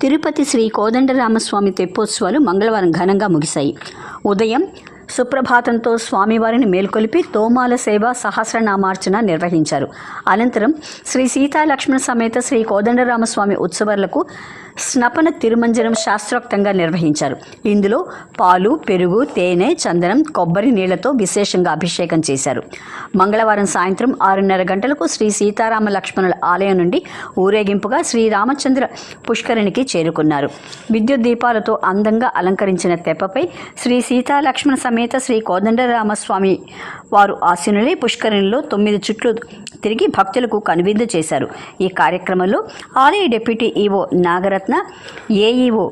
తిరుపతి శ్రీ కోదండరామస్వామి తెప్పోత్సవాలు మంగళవారం ఘనంగా ముగిశాయి. ఉదయం సుప్రభాతంతో స్వామివారిని మేల్కొలిపి తోమాల సేవ సహస్రనామార్చన నిర్వహించారు. అనంతరం శ్రీ సీతాలక్ష్మణ సమేత శ్రీ కోదండరామస్వామి ఉత్సవాలకు స్నపన తిరుమంజనం శాస్త్రోక్తంగా నిర్వహించారు. ఇందులో పాలు పెరుగు తేనె చందనం కొబ్బరి నీళ్ళతో విశేషంగా అభిషేకం చేశారు. మంగళవారం సాయంత్రం ఆరున్నర గంటలకు శ్రీ సీతారామ లక్ష్మణుల ఆలయం నుండి ఊరేగింపుగా శ్రీ రామచంద్ర పుష్కరిణికి చేరుకున్నారు. విద్యుత్ దీపాలతో అందంగా అలంకరించిన తెప్పపై శ్రీ సీతాలక్ష్మణ లక్ష్మణ సమేత శ్రీ కోదండరామస్వామి వారు ఆశీనులై పుష్కరిణిలో తొమ్మిది చుట్లు తిరిగి భక్తులకు కనువిందు చేశారు. ఈ కార్యక్రమంలో ఆలయ deputy EO Nagaratna AEO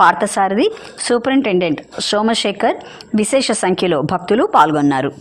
Parthasarathi superintendent Somasekhar విశేష సంఖ్యలో భక్తులు పాల్గొన్నారు.